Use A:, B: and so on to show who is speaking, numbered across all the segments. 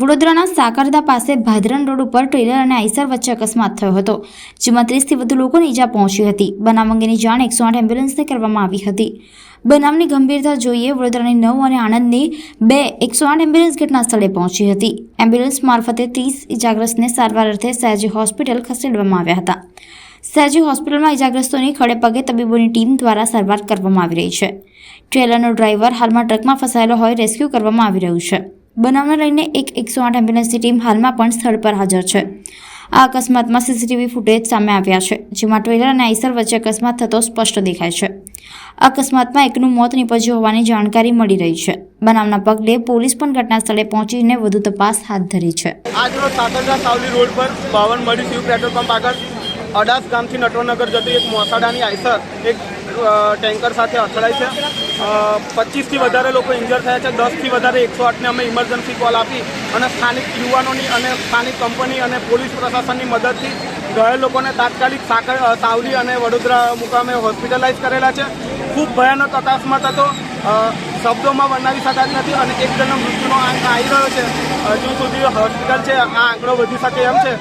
A: વડોદરાના સાકરદા પાસે ભાદરન રોડ ઉપર ટ્રેલર અને આઈસર વચ્ચે અકસ્માત થયો હતો, જેમાં ત્રીસથી વધુ લોકોને ઈજા પહોંચી હતી. બનાવ અંગેની જાણ એકસો આઠ એમ્બ્યુલન્સને કરવામાં આવી હતી. બનાવની ગંભીરતા જોઈએ વડોદરાની નવ અને આણંદની બે એકસો આઠ એમ્બ્યુલન્સ ઘટના સ્થળે પહોંચી હતી. એમ્બ્યુલન્સ મારફતે ત્રીસ ઇજાગ્રસ્તને સારવાર અર્થે સયાજી હોસ્પિટલ ખસેડવામાં આવ્યા હતા. સયાજી હોસ્પિટલમાં ઇજાગ્રસ્તોની ખડે પગે તબીબોની ટીમ દ્વારા સારવાર કરવામાં આવી રહી છે. ટ્રેલરનો ડ્રાઈવર હાલમાં ટ્રકમાં ફસાયેલો હોય રેસ્ક્યુ કરવામાં આવી રહ્યું છે. બનાવને લઈને એક એકસો આઠ એમ્બ્યુલન્સની ટીમ હાલમાં પણ સ્થળ પર હાજર છે. આ અકસ્માતમાં સીસીટીવી ફૂટેજ સામે આવ્યા છે, જેમાં ટ્રેલર અને આઈસર વચ્ચે અકસ્માત થતો સ્પષ્ટ દેખાય છે. અકસ્માતમાં એકનું મોત નીપજ્યું હોવાની જાણકારી મળી રહી છે. બનાવના પગલે પોલીસ પણ ઘટના સ્થળે પહોંચીને વધુ તપાસ હાથ ધરી છે.
B: આજરોજ સાકરદા સાવલી રોડ પર બાવન મળી શિવ પેટ્રોલ પંપ આગળ અડાસ ગામથી નટવરનગર જતી એક મોસાડાની આઈસર એક ટેન્કર સાથે અથડાઈ છે. પચીસથી વધારે લોકો ઇન્જર થયા છે. દસથી વધારે એકસો આઠને અમે ઇમરજન્સી કોલ આપી અને સ્થાનિક યુવાનોની અને સ્થાનિક કંપની અને પોલીસ પ્રશાસનની મદદથી ઘાયલ લોકોને તાત્કાલિક સાકર સાવલી અને વડોદરા મુકામે હોસ્પિટલાઇઝ કરેલા છે. ખૂબ ભયાનક અકસ્માત હતો. શબ્દોમાં વર્ણવી શકાય નથી અને એક જણનો મૃત્યુનો આંક આવી રહ્યો છે. હજુ સુધી હોસ્પિટલ છે, આ આંકડો વધી શકે એમ છે.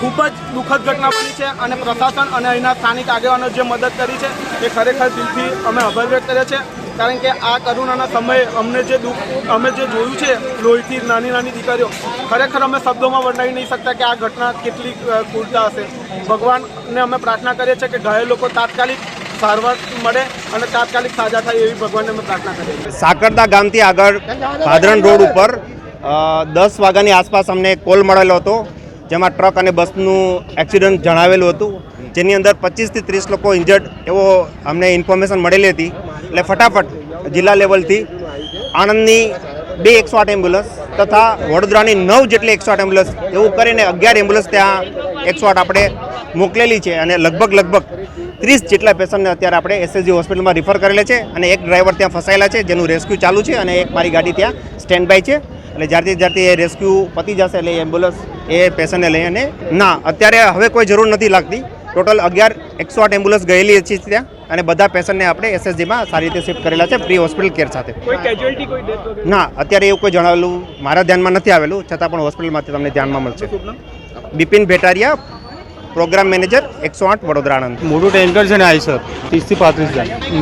B: ખૂબ જ દુઃખદ ઘટના બની છે અને પ્રશાસન અને અહીંના સ્થાનિક આગેવાનો જે મદદ કરી છે એ ખરેખર દિલથી અમે આભાર વ્યક્ત કરીએ છીએ કારણ કે આ કરુણાના સમયે અમને જે દુઃખ, અમે જે જોયું છે લોહીથી નાની નાની દીકરીઓ, ખરેખર અમે શબ્દોમાં વર્ણવી નહીં શકતા કે આ ઘટના કેટલી કુર્તા હશે. ભગવાનને અમે પ્રાર્થના કરીએ છીએ કે ઘાયલ લોકો તાત્કાલિક સારવાર મળે અને તાત્કાલિક સાજા થાય એવી ભગવાનને અમે પ્રાર્થના કરીએ છીએ.
C: સાકરદા ગામથી આગળ ભાદરણ રોડ ઉપર દસ વાગ્યાની આસપાસ અમને કોલ મળેલો હતો. જેમાં ટ્રક અને બસનું એક્સિડન્ટ જણાવેલું હતું. જેની અંદર પચીસથી ત્રીસ લોકો ઇન્જર્ડ એવો અમને ઇન્ફોર્મેશન મળેલી હતી. એટલે ફટાફટ જિલ્લા લેવલથી આણંદની બે એકસો આઠ એમ્બ્યુલન્સ તથા વડોદરાની નવ જેટલી એકસો આઠ એમ્બ્યુલન્સ એવું કરીને અગિયાર એમ્બ્યુલન્સ ત્યાં એકસો આઠ આપણે મોકલેલી છે અને લગભગ લગભગ ત્રીસ જેટલા પેશન્ટને અત્યારે આપણે એસએસજી હોસ્પિટલમાં રિફર કરેલા છે અને એક ડ્રાઈવર ત્યાં ફસાયેલા છે જેનું રેસ્ક્યુ ચાલુ છે અને એક મારી ગાડી ત્યાં સ્ટેન્ડ બાય છે. એટલે જ્યારથી જ્યારથી એ રેસ્ક્યુ પતી જશે એટલે એ એમ્બ્યુલન્સ એ પેશન્ટને લઈ અને ના અત્યારે હવે કોઈ જરૂર નથી લાગતી. ટોટલ અગિયાર એકસો આઠ એમ્બ્યુલન્સ ગયેલી છે ત્યાં અને બધા પેશન્ટને આપણે એસએસજીમાં સારી રીતે શિફ્ટ કરેલા છે પ્રી હોસ્પિટલ કેર સાથે. ના અત્યારે એવું કોઈ જણાવેલું મારા ધ્યાનમાં નથી આવેલું છતાં પણ હોસ્પિટલમાંથી તમને ધ્યાનમાં મળશે. બિપિન ભેટારિયા પ્રોગ્રામ મેનેજર એકસો આઠ વડોદરા આણંદ.
D: મોટું ટેન્કર છે ને આઈસર ત્રીસથી પાંત્રીસ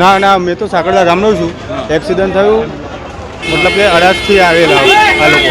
D: ના ના મેં તો સાંકળદા ગામનો છું. એક્સિડન્ટ થયું મતલબ કે અડાજથી આવેલા આ લોકો.